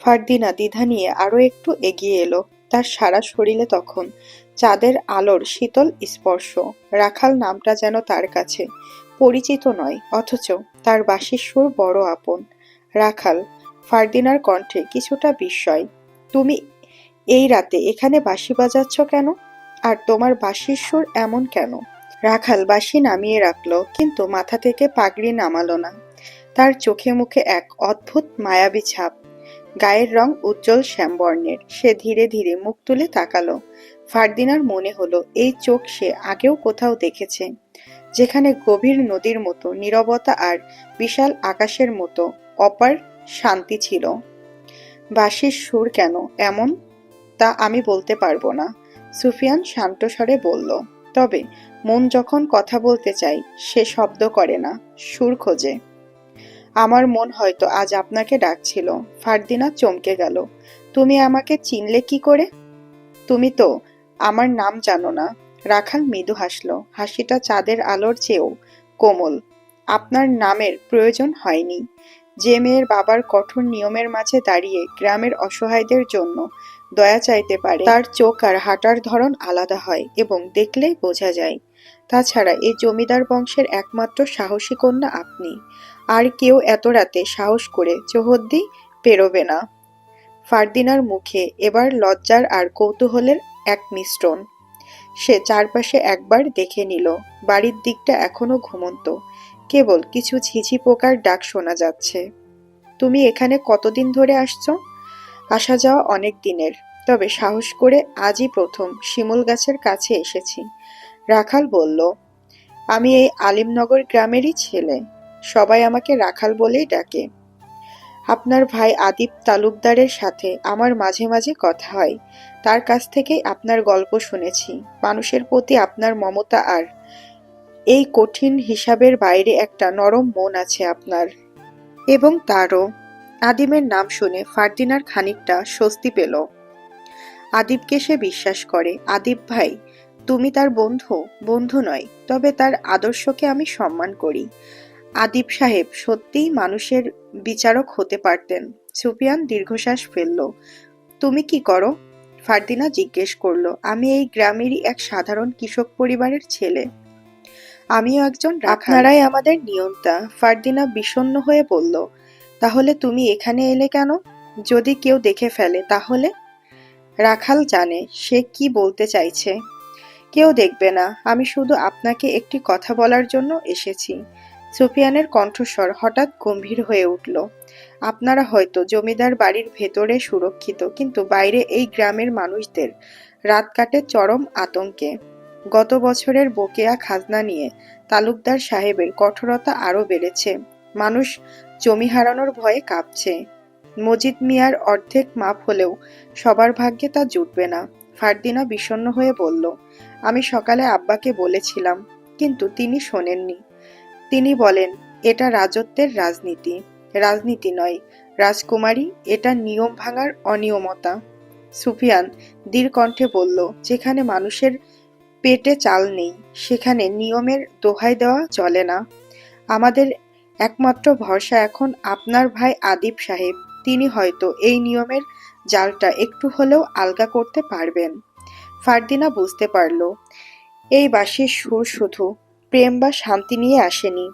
ফারদিনা দ্বিধা নিয়ে আরও একটু এগিয়ে এলো। তার সারা শরীরে তখন চাঁদের আলোর শীতল স্পর্শ। রাখাল নামটা যেন তার কাছে পরিচিত নয়, অথচ তার বাঁশির সুর বড় আপন। রাখাল, ফারদিনার কণ্ঠে কিছুটা বিস্ময়, তুমি এই রাতে এখানে বাঁশি বাজাচ্ছ কেন? আর তোমার বাঁশির সুর এমন কেন? রাখাল বাঁশি নামিয়ে রাখল, কিন্তু মাথা থেকে পাগড়ি নামালো না। তার চোখে মুখে এক অদ্ভুত মায়াবী ছাপ গায়ের রং উজ্জ্বল শ্যামবর্ণের। সে ধীরে ধীরে মুখ তুলে তাকালো। ফার্দিনার মনে হলো, এই চোখ সে আগেও কোথাও দেখেছে। যেখানে গভীর নদীর মতো, নীরবতা আর বিশাল আকাশের মতো অপার শান্তি ছিল। বাঁশির সুর কেন এমন, তা আমি বলতে পারব না। সুফিয়ান শান্ত স্বরে বলল, তবে মন যখন কথা বলতে চাই সে শব্দ করে না, সুর খোঁজে। আমার মন হয়তো আজ আপনাকে ডাকছিল। ফারদিনা চমকে গেল। তুমি আমাকে চিনলে কি করে? তুমি তো আমার নাম জানো না। রাখাল মৃদু হাসলো। হাসিটা চাঁদের আলোর চেয়েও কোমল। আপনার নামের প্রয়োজন হয়নি। যে মেয়ের বাবার কঠোর নিয়মের মাঝে দাঁড়িয়ে গ্রামের অসহায়দের জন্য দয়া চাইতে পারে, তার চোখ আর হাঁটার ধরন আলাদা হয় এবং দেখলেই বোঝা যায়। তাছাড়া এই জমিদার বংশের একমাত্র সাহসী কন্যা আপনি। আর কেউ এত রাতে সাহস করে চৌহদ্দি পেরোবে না। ফারদিনার মুখে এবার লজ্জার আর কৌতূহলের এক মিশ্রণ। সে চারপাশে একবার দেখে নিল, বাড়ির দিকটা এখনও ঘুমন্ত। কেবল কিছু ঝিঝি পোকার ডাক শোনা যাচ্ছে। তুমি এখানে কতদিন ধরে আসছো? আসা যাওয়া অনেক দিনের, তবে সাহস করে আজই প্রথম শিমুল গাছের কাছে এসেছি। রাখাল বলল, আমি এই আলিমনগর গ্রামেরই ছেলে। সবাই আমাকে রাখাল বলেই ডাকে। আপনার ভাই আদিপ তালুকদারের সাথে আমার মাঝে মাঝে কথা হয়। তার কাছ থেকেই আপনার গল্প শুনেছি। মানুষের প্রতি আপনার মমতা আর এই কঠিন হিসাবের বাইরে একটা নরম মন আছে আপনার। এবং তারও। আদিমের নাম শুনে ফারদিনার খানিকটা স্বস্তি পেল। আদিবকে সে বিশ্বাস করে, আদিব ভাই, তুমি তার বন্ধু। বন্ধু নয়, তবে তার আদর্শকে আমি সম্মান করি। আদিব সাহেব সত্যিই মানুষের বিচারক হতে পারতেন। সুফিয়ান দীর্ঘশ্বাস ফেলল। তুমি কি করো? ফারদিনা জিজ্ঞেস করল। আমি এই গ্রামেরই এক সাধারণ কৃষক পরিবারের ছেলে। আমিও একজন আপনারাই আমাদের নিয়ন্তা। ফারদিনা বিষণ্ণ হয়ে বলল। তাহলে তুমি এখানে এলে কেন? যদি কেউ দেখে ফেলে, তাহলে? রাখাল জানে, সে কি বলতে চাইছে? কেউ দেখবে না। আমি শুধু আপনাকে একটি কথা বলার জন্য এসেছি। সুফিয়ানের কণ্ঠস্বর হঠাৎ গম্ভীর হয়ে উঠল। আপনারা হয়তো জমিদার বাড়ির ভেতরে সুরক্ষিত, কিন্তু বাইরে এই গ্রামের মানুষদের রাত কাটে চরম আতঙ্কে। গত বছরের বকেয়া খাজনা নিয়ে তালুকদার সাহেবের কঠোরতা আরও বেড়েছে। মানুষ জমি হারানোর ভয়ে কাঁপছে। মজিদ মিয়ার অর্ধেক মাপ হলেও সবার ভাগ্যে তা জুটবে না। ফারদিনা বিষণ্ণ হয়ে বলল, আমি সকালে আব্বাকে বলেছিলাম, কিন্তু তিনি শোনেননি। তিনি বলেন, এটা রাজত্বের রাজনীতি। রাজনীতি নয়। রাজকুমারী, এটা নিয়ম ভাঙার অনিয়মতা। সুফিয়ান দীর কণ্ঠে বলল, যেখানে মানুষের পেটে চাল নেই, সেখানে নিয়মের দোহাই দেওয়া চলে না। আমাদের একমাত্র ভরসা এখন আপনার ভাই আদিব সাহেব। তিনি হয়তো এই নিয়মের জালটা একটু হলেও আলগা করতে পারবেন। ফারদিনা বুঝতে পারল, এই বাঁশির সুর শুধু প্রেম বা শান্তি নিয়ে আসেনি।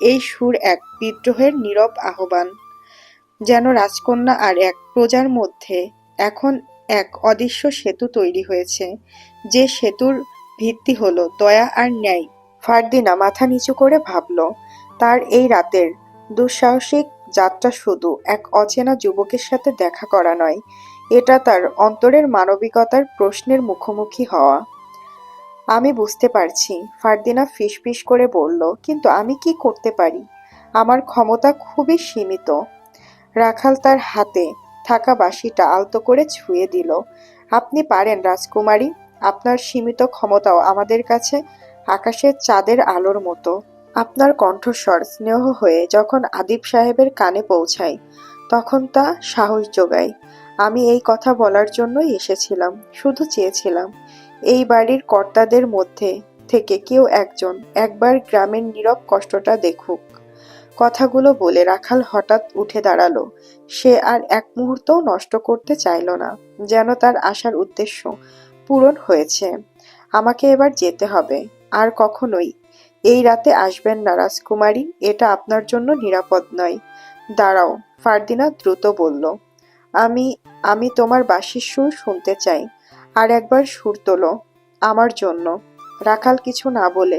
এই সুর এক বিদ্রোহের নীরব আহ্বান। যেন রাজকন্যা আর এক প্রজার মধ্যে এখন এক অদৃশ্য সেতু তৈরি হয়েছে। যে সেতুর ভিত্তি হলো দয়া আর ন্যায়। ফারদিনা মাথা নিচু করে ভাবল, তার এই রাতের দুঃসাহসিক যাত্রা শুধু এক অচেনা যুবকের সাথে দেখা করা নয়, এটা তার অন্তরের মানবিকতার প্রশ্নের মুখোমুখি হওয়া। আমি বুঝতে পারছি। ফারদিনা ফিসফিস করে বলল, কিন্তু আমি কি করতে পারি? আমার ক্ষমতা খুবই সীমিত। রাখাল তার হাতে থাকা বাঁশিটা আলতো করে ছুঁয়ে দিল। আপনি পারেন, রাজকুমারী। আপনার সীমিত ক্ষমতাও আমাদের কাছে আকাশের চাঁদের আলোর মতো। আপনার কণ্ঠস্বর স্নেহ হয়ে যখন আদিব সাহেবের কানে পৌঁছায়, তখন তা সাহস যোগায়। আমি এই কথা বলার জন্যই এসেছিলাম, শুধু চেয়েছিলাম। এই বাড়ির কর্তাদের মধ্যে থেকে কেউ একজন একবার গ্রামের নীরব কষ্টটা দেখুক। কথাগুলো বলে রাখাল হঠাৎ উঠে দাঁড়াল। সে আর এক মুহূর্তও নষ্ট করতে চাইল না, যেন তার আসার উদ্দেশ্য পূরণ হয়েছে। আমাকে এবার যেতে হবে, আর কখনোই। এই রাতে আসবেন না, রাজকুমারী, এটা আপনার জন্য নিরাপদ নয়। দাঁড়াও, ফারদিনা দ্রুত বলল, আমি আমি তোমার বাঁশির সুর শুনতে চাই। আর একবার সুর তোলো, আমার জন্য। রাখাল কিছু না বলে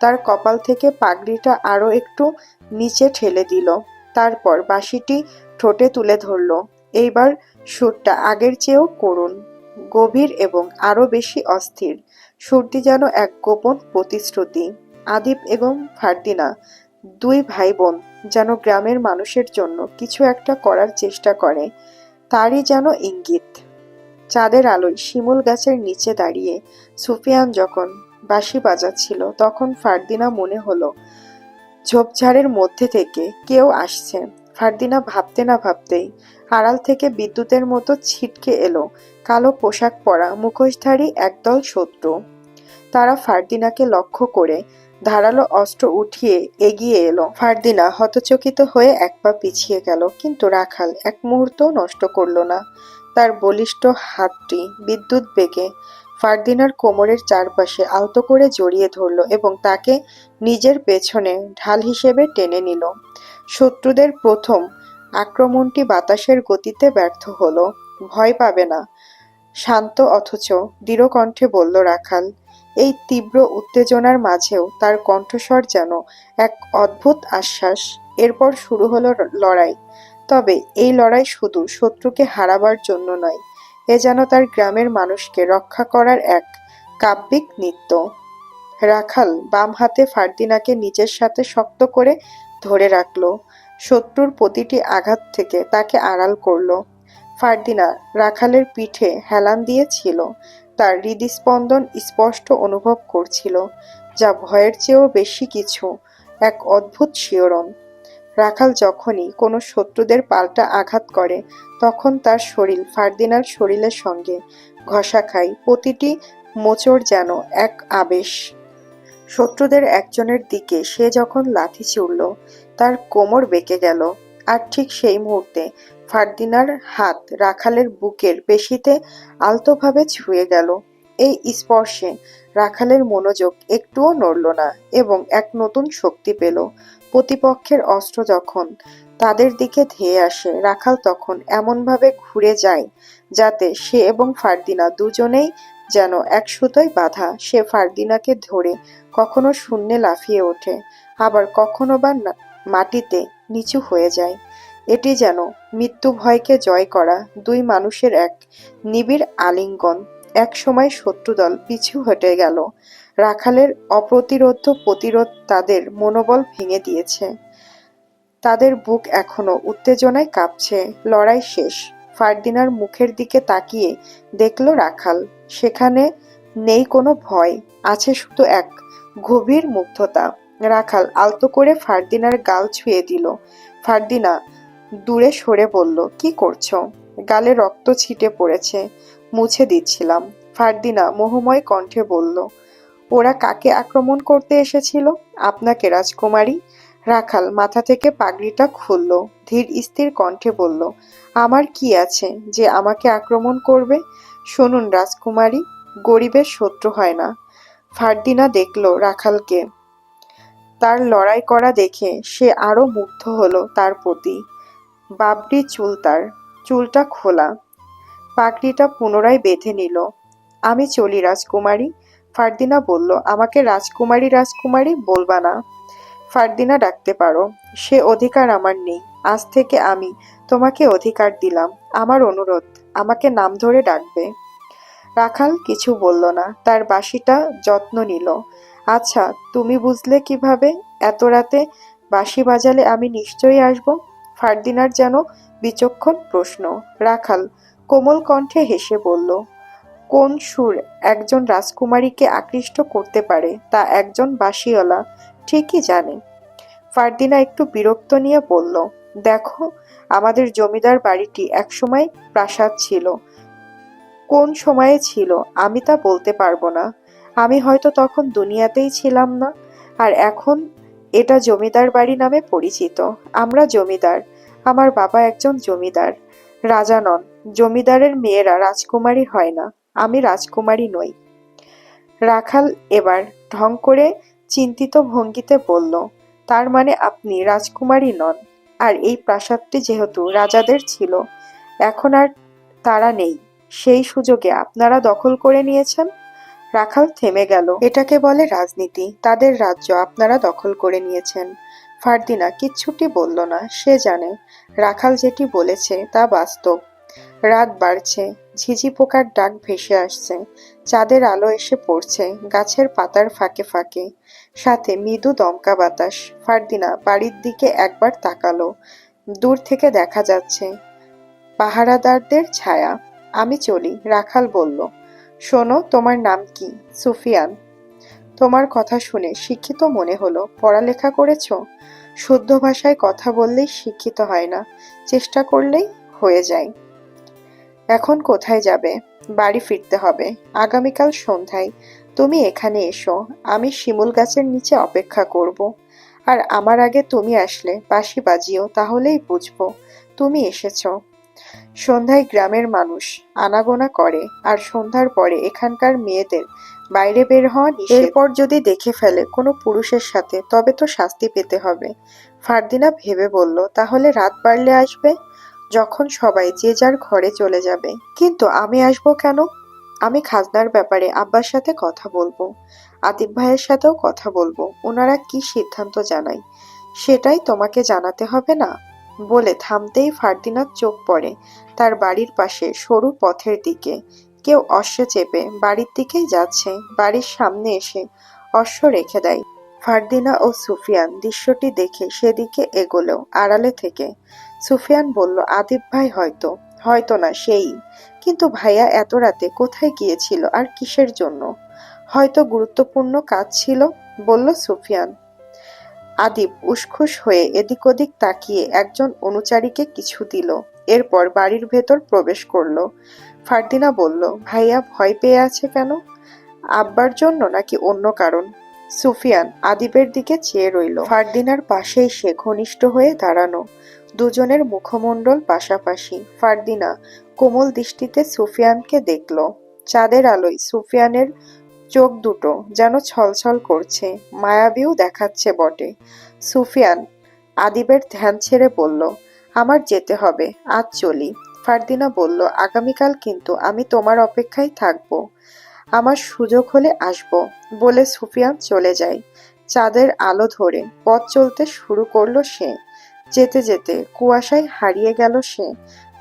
তার কপাল থেকে পাগড়িটা আরও একটু নিচে ঠেলে দিল। তারপর বাঁশিটি ঠোঁটে তুলে ধরল, এইবার সুরটা আগের চেয়েও করুণ গভীর এবং আরও বেশি অস্থির। সুরটি যেন এক গোপন প্রতিশ্রুতি। আদিপ এবং ফার্দিনা, দুই ভাই বোন যেন গ্রামের মানুষের জন্য কিছু একটা করার চেষ্টা করে, তারই যেন ইঙ্গিত। চাঁদের আলোয় শিমুল গাছের নিচে দাঁড়িয়ে সুফিয়ান যখন বাঁশি বাজাচ্ছিল, তখন ফারদিনা মনে হলো, ঝোপঝাড়ের মধ্যে থেকে কেউ আসছে। ফারদিনা ভাবতে না ভাবতেই আড়াল থেকে বিদ্যুতের মতো ছিটকে এলো, কালো পোশাক পরা মুখোশধারী একদল শত্রু। তারা ফারদিনাকে লক্ষ্য করে ধারালো অস্ত্র উঠিয়ে এগিয়ে এলো। ফারদিনা হতচকিত হয়ে এক পা পিছিয়ে গেল, কিন্তু রাখাল এক মুহূর্ত নষ্ট করল না। তার বলিষ্ঠ হাতটি বিদ্যুৎ বেগে ফারদিনার কোমরের চারপাশে আলতো করে জড়িয়ে ধরল এবং তাকে নিজের পেছনে ঢাল হিসেবে টেনে নিল। শত্রুদের প্রথম আক্রমণটি বাতাসের গতিতে ব্যর্থ হলো। ভয় পাবে না। শান্ত অথচ দৃঢ় কণ্ঠে বলল রাখাল, এই তীব্র উত্তেজনার মাঝেও তার কণ্ঠস্বর যেন এক অদ্ভুত আশ্বাস। এরপর শুরু হলো লড়াই। তবে এই লড়াই শুধু শত্রুকে হারাবার জন্য নয়, এ যেন তার গ্রামের মানুষকে রক্ষা করার এক কাব্যিক নৃত্য। রাখাল বাম হাতে ফারদিনাকে নিজের সাথে শক্ত করে ধরে রাখল। শত্রুর প্রতিটি আঘাত থেকে তাকে আড়াল করল। ফারদিনা রাখালের পিঠে হেলান দিয়েছিল। তার হৃদস্পন্দন স্পষ্ট অনুভব করছিল, যা ভয়ের চেয়েও বেশি কিছু, এক অদ্ভুত শিহরণ রাখাল যখনই কোনো শত্রুদের পাল্টা আঘাত করে, তখন তার শরীর ফারদিনার শরীরের সঙ্গে ঘষা খায়। প্রতিটি মোচড় যেন এক আবেশ। শত্রুদের একজনের দিকে সে যখন লাথি ছুড়ল, তার কোমর বেঁকে গেল। আর ঠিক সেই মুহূর্তে ফারদিনার হাত রাখালের বুকের পেশিতে আলতোভাবে ছুঁয়ে গেল। এই স্পর্শে রাখালের মনোযোগ একটুও নড়ল না এবং এক নতুন শক্তি পেল। প্রতিপক্ষের অস্ত্র যখন তাদের দিকে ধেয়ে আসে, রাখাল তখন এমনভাবে ঘুরে যায় যাতে সে এবং ফারদিনা দুজনেই যেন এক সুতোয় বাঁধা। সে ফারদিনাকে ধরে কখনো শূন্যে লাফিয়ে ওঠে, আবার কখনো বা মাটিতে নিচু হয়ে যায়। এটি যেন মৃত্যু ভয়কে জয় করা, দুই মানুষের এক নিবিড় আলিঙ্গন। এক সময় শত্রুদল পিছু হটে গেল। রাখালের অপ্রতিরোধ প্রতিরোধ তাদের মনোবল ভেঙে দিয়েছে। তাদের বুক এখনও উত্তেজনায় কাঁপছে। লড়াই শেষ। ফারদিনার মুখের দিকে তাকিয়ে দেখল রাখাল। সেখানে নেই কোনো ভয়, আছে শুধু এক গভীর মুগ্ধতা। রাখাল আলতো করে ফারদিনার গাল ছুঁয়ে দিল। ফারদিনা দূরে সরে বলল, কি করছ? গালে রক্ত ছিটে পড়েছে। মুছে দিচ্ছিলাম। ফারদিনা মোহময় কণ্ঠে বলল ওরা কাকে আক্রমণ করতে এসেছিল? আপনাকে রাজকুমারী। রাখাল মাথা থেকে পাগড়িটা খুলল। ধীর স্থির কণ্ঠে বলল, আমার কি আছে যে আমাকে আক্রমণ করবে? শুনুন রাজকুমারী, গরিবের শত্রু হয় না। ফারদিনা দেখল রাখালকে। তার লড়াই করা দেখে সে আরও মুগ্ধ হলো তার প্রতি। বাবরি চুল তার, চুলটা খোলা। পাগড়িটা পুনরায় বেঁধে নিল। আমি চলি রাজকুমারী ফারদিনা বলল, আমাকে রাজকুমারী রাজকুমারী বলবা না। ফারদিনা, ডাকতে পারো। সে অধিকার আমার নেই। আজ থেকে আমি তোমাকে অধিকার দিলাম। আমার অনুরোধ, আমাকে নাম ধরে ডাকবে রাখাল কিছু বলল না। তার বাসিটা যত্ন নিল। আচ্ছা তুমি বুঝলে কীভাবে? এত রাতে বাঁশি বাজালে আমি নিশ্চয়ই আসব? ফারদিনার যেন বিচক্ষণ প্রশ্ন। রাখাল কোমল কণ্ঠে হেসে বলল কোন সুর একজন রাজকুমারীকে আকৃষ্ট করতে পারে তা একজন বাঁশিওয়ালা ঠিকই জানে। ফারদিনা একটু বিরক্ত নিয়ে বলল, দেখো, আমাদের জমিদার বাড়িটি একসময় প্রাসাদ ছিল। কোন সময়ে ছিল আমি তা বলতে পারব না। আমি হয়তো তখন দুনিয়াতেই ছিলাম না। আর এখন এটা জমিদার বাড়ি নামে পরিচিত। আমরা জমিদার। আমার বাবা একজন জমিদার। রাজা নন। জমিদারের মেয়েরা রাজকুমারী হয় না। আমি রাজকুমারী নই। রাখাল এবার ঢং করে চিন্তিত ভঙ্গিতে বলল, তার মানে আপনি রাজকুমারী নন। আর এই প্রাসাদটি যেহেতু রাজাদের ছিল, এখন আর তারা নেই। সেই সুযোগে আপনারা দখল করে নিয়েছেন? রাখাল থেমে গেল। এটাকে বলে রাজনীতি। তাদের রাজ্য আপনারা দখল করে নিয়েছেন। ফারদিনা কিচ্ছুটি বলল না। সে জানে, রাখাল যেটি বলেছে তা বাস্তব। রাত বাড়ছে। ঝিঝি পোকার ডাক ভেসে আসছে। চাঁদের আলো এসে পড়ছে গাছের পাতার ফাঁকে ফাঁকে। সাথে মৃদু দমকা বাতাস। ফারদিনা বাড়ির দিকে একবার তাকালো। দূর থেকে দেখা যাচ্ছে পাহারাদারদের ছায়া। আমি চলি, রাখাল বলল। শোনো, তোমার নাম কি? সুফিয়ান। তোমার কথা শুনে শিক্ষিত মনে হলো, পড়ালেখা করেছ? শুদ্ধ ভাষায় কথা বললেই শিক্ষিত হয় না। চেষ্টা করলেই হয়ে যায়। এখন কোথায় যাবে? বাড়ি ফিরতে হবে। আগামীকাল সন্ধ্যায়। তুমি এখানে এসো। আমি শিমুল গাছের নিচে অপেক্ষা করব। আর আমার আগে তুমি আসলে, বাঁশি বাজিও, তাহলেই বুঝব। তুমি এসেছ। সন্ধ্যায় গ্রামের মানুষ আনাগোনা করে, আর সন্ধ্যার পরে এখানকার মেয়েদের বাইরে বের হওয়া এরপর যদি দেখে ফেলে কোনো পুরুষের সাথে, তবে তো শাস্তি পেতে হবে। ফারদিনা ভেবে বলল, তাহলে রাত বাড়লে আসবে? যখন সবাই যে যার ঘরে চলে যাবে। কিন্তু আমি আসব কেন? আমি খাজনার ব্যাপারে আব্বার সাথে কথা বলব। আতিফ ভাইয়ের সাথেও কথা বলব। ওনারা কি সিদ্ধান্ত জানাই সেটাই তোমাকে জানাতে হবে না? বলে থামতেই ফারদিনার চোখ পড়ে তার বাড়ির পাশে সরু পথের দিকে। কেউ অশ্ব চেপে বাড়ির দিকেই যাচ্ছে। বাড়ির সামনে এসে অশ্ব রেখে দেয়। ফারদিনা ও সুফিয়ান দৃশ্যটি দেখে সেদিকে এগোলেও আড়ালে থেকে। সুফিয়ান বলল, আদিব ভাই হয়তো হয়তো না, সেই। কিন্তু ভাইয়া এত রাতে কোথায় গিয়েছিল আর কিসের জন্য? হয়তো গুরুত্বপূর্ণ কাজ ছিল? বলল সুফিয়ান। আদিব উসখুস হয়ে এদিক ওদিক তাকিয়ে একজন অনুচারীকে কিছু দিল। এরপর বাড়ির ভেতর প্রবেশ করল। ফারদিনা বলল, ভাইয়া ভয় পেয়ে আছে কেন? আব্বার জন্য নাকি অন্য কারণ? সুফিয়ান আদিবের দিকে চেয়ে রইল। ফারদিনার পাশেই সে ঘনিষ্ঠ হয়ে দাঁড়ানো। দুজনের মুখমণ্ডল পাশাপাশি। ফারদিনা কোমল দৃষ্টিতে সুফিয়ানকে দেখল। চাঁদের আলোয় সুফিয়ানের চোখ দুটো যেন ছলছল করছে। মায়াবীও দেখাচ্ছে বটে। সুফিয়ান আদিবের ধ্যান ছেড়ে বলল, আমার যেতে হবে, আজ চলি। ফারদিনা বলল, আগামীকাল কিন্তু আমি তোমার অপেক্ষায় থাকব। আমার সুযোগ হলে আসব। বলে সুফিয়ান চলে যায়। চাঁদের আলো ধরে পথ চলতে শুরু করল সে। যেতে যেতে কুয়াশায় হারিয়ে গেল সে।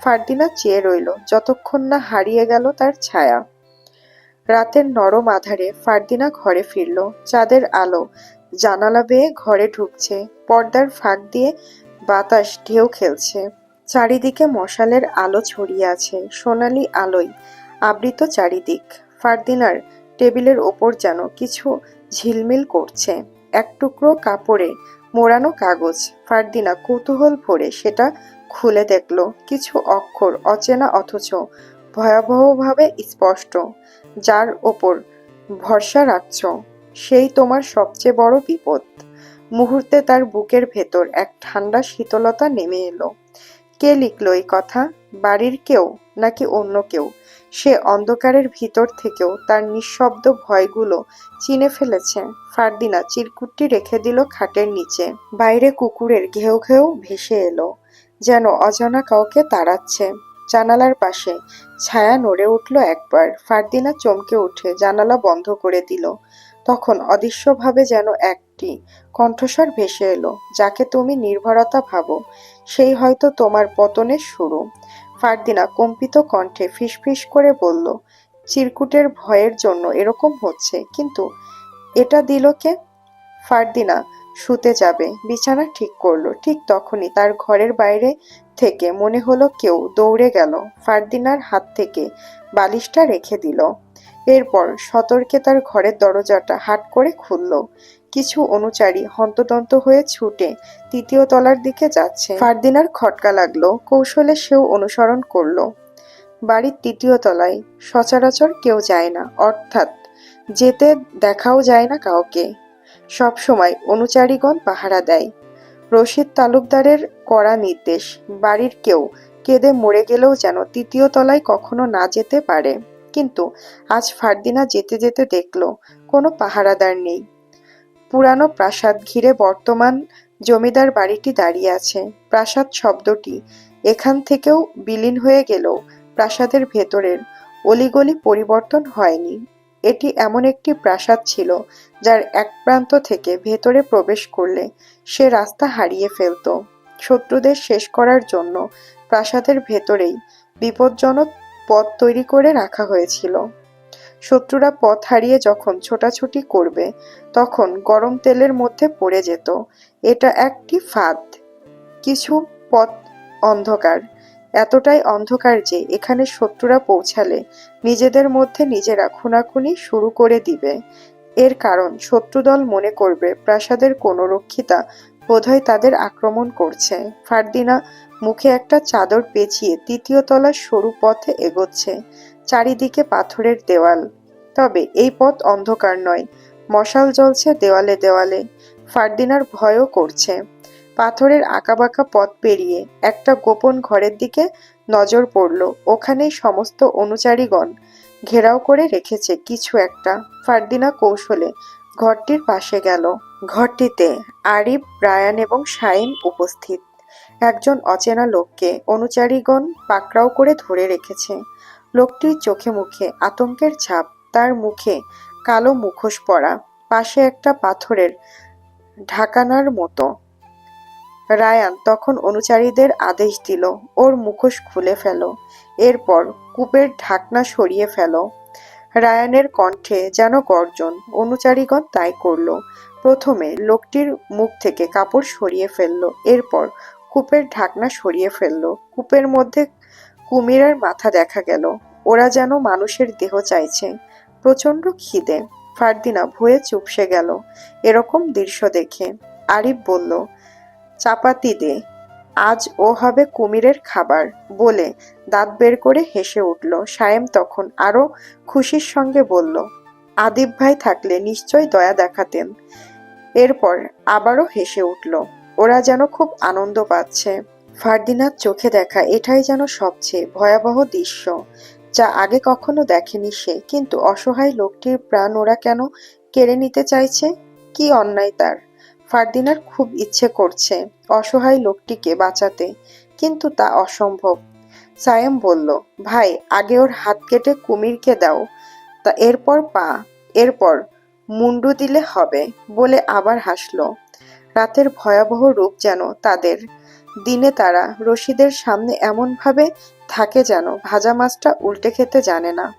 ফারদিনা চেয়ে রইল, যতক্ষণ না হারিয়ে গেল তার ছায়া। রাতের নরম আধারে ফারদিনা ঘরে ফিরল, চাঁদের আলো, জানালা বেয়ে ঘরে ঢুকছে, পর্দার ফাঁক দিয়ে বাতাস ঢেউ খেলছে। চারিদিকে মশালের আলো ছড়িয়ে আছে, সোনালি আলোয় আবৃত চারিদিক। ফারদিনার টেবিলের ওপর যেন কিছু ঝিলমিল করছে, এক টুকরো কাপড়ে মোড়ানো কাগজ। ফারদিনা কৌতূহল ভরে সেটা খুলে দেখল। কিছু অক্ষর অচেনা অথচ ভয়াবহভাবে স্পষ্ট। যার ওপর ভরসা রাখছ, সেই তোমার সবচেয়ে বড় বিপদ। মুহূর্তে তার বুকের ভেতর এক ঠান্ডা শীতলতা নেমে এলো। কে লিখলো এই কথা? বাড়ির কেউ নাকি অন্য কেউ? সে অন্ধকারের ভিতর থেকেও তার নিঃশব্দ ভয়গুলো চিনে ফেলেছে। ফারদিনা চিরকুটটি রেখে দিল খাটের নিচে। বাইরে কুকুরের ঘেউ ঘেউ ভেসে এলো, যেন অজানা কাউকে তাড়াচ্ছে। জানালার পাশে ছায়া নড়ে উঠল একবার। ফারদিনা চমকে উঠে জানালা বন্ধ করে দিল। তখন অদৃশ্যভাবে যেন একটি কণ্ঠস্বর ভেসে এলো, যাকে তুমি নির্ভরতা ভাবো, সেই হয়তো তোমার পতনের শুরু। ফারদিনা কম্পিত কণ্ঠে ফিসফিস করে বলল, চিরকুটের ভয়ের জন্য এরকম হচ্ছে, কিন্তু এটা দিল কে? ফারদিনা শুতে যাবে, বিছানা ঠিক করল, ঠিক তখনই তার ঘরের বাইরে থেকে মনে হলো কেউ দৌড়ে গেল। ফারদিনার হাত থেকে বালিশটা রেখে দিল। এরপর সতর্কে তার ঘরের দরজাটা হাট করে খুলল। কিছু অনুচারী হন্তদন্ত হয়ে ছুটে তৃতীয় তলার দিকে যাচ্ছে। ফারদিনার খটকা লাগল, কৌশলে সেও অনুসরণ করল। বাড়ির তৃতীয় তলায় সচরাচর কেউ যায় না, অর্থাৎ যেতে দেখাও যায় না কাউকে। সবসময় অনুচারীগণ পাহারা দেয়। রশিদ তালুকদারের কড়া নির্দেশ, বাড়ির কেউ কেঁদে মরে গেলেও যেন তৃতীয় তলায় কখনো না যেতে পারে। কিন্তু আজ ফারদিনা যেতে যেতে দেখল, কোনো পাহারাদার নেই। পুরানো প্রাসাদ ঘিরে বর্তমান জমিদার বাড়িটি দাঁড়িয়ে আছে। প্রাসাদ শব্দটি এখান থেকেও বিলীন হয়ে গেলেও প্রাসাদের ভেতরের। অলিগলি পরিবর্তন হয়নি। এটি এমন একটি প্রাসাদ ছিল যার এক প্রান্ত থেকে ভেতরে প্রবেশ করলে সে রাস্তা হারিয়ে ফেলত। শত্রুদের শেষ করার জন্য প্রাসাদের ভেতরেই বিপজ্জনক পথ তৈরি করে রাখা হয়েছিল। শত্রুরা পথ হারিয়ে যখন ছোটাছুটি করবে, তখন গরম তেলের মধ্যে পড়ে যেত। এটা একটি ফাঁদ। কিছু পথ অন্ধকার। এতটাই অন্ধকার যে এখানে শত্রুরা পৌঁছালে নিজেদের মধ্যে নিজেরা খুনাখুনি শুরু করে দিবে। এর কারণ, শত্রুদল মনে করবে প্রাসাদের কোনো রক্ষিতা বোধহয় তাদের আক্রমণ করছে। ফারদিনা মুখে একটা চাদর পেঁচিয়ে তৃতীয় তলার সরু পথে এগোচ্ছে। চারিদিকে পাথরের দেওয়াল। তবে এই পথ অন্ধকার নয়, মশাল জ্বলছে দেওয়ালে দেওয়ালে। ফারদিনার ভয়ও করছে। পাথরের আঁকাবাঁকা পথ পেরিয়ে একটা গোপন ঘরের দিকে নজর পড়ল, ওখানেই সমস্ত অনুচারীগণ ঘেরাও করে রেখেছে কিছু একটা। ফারদিনা কৌশলে ঘরটির পাশে গেল। ঘরটিতে আরিফ, রায়ান এবং শাইন উপস্থিত। একজন অচেনা লোককে অনুচারীগণ পাকড়াও করে ধরে রেখেছে। লোকটির চোখে মুখে আতঙ্কের ছাপ, তার মুখে কালো মুখোশ পরা, পাশে একটা পাথরের ঢাকানার মতো। রায়ান তখন অনুচারীদের আদেশ দিল, ওর মুখোশ খুলে ফেলো, এরপর কূপের ঢাকনা সরিয়ে ফেলো। রায়ানের কণ্ঠে যেন গর্জন, অনুচারীগণ তাই করল। প্রথমে লোকটির মুখ থেকে কাপড় সরিয়ে ফেলল, এরপর কূপের ঢাকনা সরিয়ে ফেলল। কূপের মধ্যে কুমিরের মাথা দেখা গেল। ওরা যেন মানুষের দেহ চাইছে। প্রচণ্ড খিদে। ফারদিনা ভয়ে চুপসে গেল। এরকম দৃশ্য দেখে আরিফ বলল, চাপাতি দে। আজ ও হবে কুমিরের খাবার। বলে দাঁত বের করে হেসে উঠল। সায়েম তখন আরও খুশির সঙ্গে বলল, আদিব ভাই থাকলে নিশ্চয় দয়া দেখাতেন। এরপর আবারও হেসে উঠল। ওরা যেন খুব আনন্দ পাচ্ছে। ফারদিনার চোখে দেখা এটাই যেন সবচেয়ে ভয়াবহ দৃশ্য, যা আগে কখনো দেখেনি সে। কিন্তু অসহায় লোকটির প্রাণ ওরা কেন কেড়ে নিতে চাইছে? কি অন্যায় তার? ফারদিনার খুব ইচ্ছে করছে অসহায় লোকটিকে বাঁচাতে, কিন্তু তা অসম্ভব। সায়েম বলল, ভাই, আগে ওর হাত কেটে কুমিরকে দাও। তা এরপর পা, এরপর মুন্ডু দিলে হবে বলে আবার হাসলো। রাতের ভয়াবহ রূপ যেন তাদের দিনে তারা রশিদের সামনে এমনভাবে থাকে যেন ভাজা মাছটা উল্টে খেতে জানে না।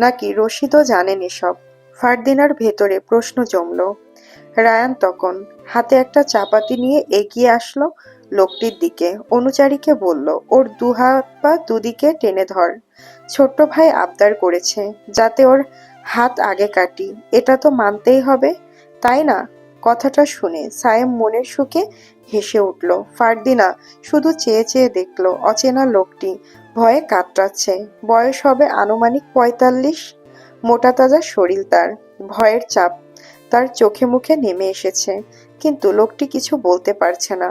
নাকি রশিদও জানেন এসব ফারদিনার ভেতরে প্রশ্ন জমল। রায়ান তখন হাতে একটা চাপাতি নিয়ে এগিয়ে আসলো লোকটির দিকে। অনুচারীকে বলল, ওর দু হাত পা দুদিকে টেনে ধর। ছোট্ট ভাই আবদার করেছে, যাতে ওর হাত আগে কাটি। এটা তো মানতেই হবে, তাই না? কথাটা শুনে সায়েম মনের সুখে হেসে উঠল, ফারদিনা, শুধু চেয়ে চেয়ে দেখল অচেনা লোকটি। ভয়ে কাতরাচ্ছে, বয়স হবে আনুমানিক পঁয়তাল্লিশ, মোটা তাজা শরীর তার, ভয়ের চাপ, তার চোখে মুখে নেমে এসেছে, কিন্তু লোকটি কিছু বলতে পারছে না।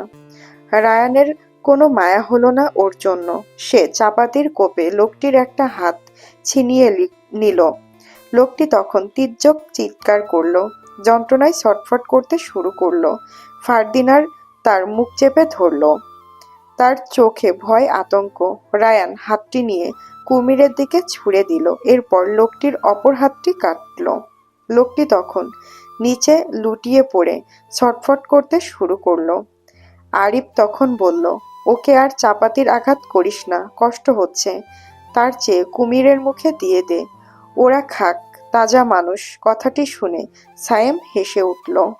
রায়ানের কোনো মায়া হলো না ওর জন্য, সে চাপাতির কোপে লোকটির একটা হাত ছিনিয়ে নিল। লোকটি তখন তির্যক চিৎকার করল, যন্ত্রণায় ছটফট করতে শুরু করল। ফারদিনার তার মুখ চেপে ধরলো। তার চোখে ভয়, আতঙ্ক। রায়ান হাতটি নিয়ে কুমিরের দিকে ছুঁড়ে দিল। এরপর লোকটির অপর হাতটি কাটলো। লোকটি তখন নিচে লুটিয়ে পড়ে ছটফট করতে শুরু করল। আরিফ তখন বলল, ওকে আর চাপাতির আঘাত করিস না, কষ্ট হচ্ছে। তার চেয়ে কুমিরের মুখে দিয়ে দে। ওরা খাক, তাজা মানুষ। কথাটি শুনে সায়েম হেসে উঠল।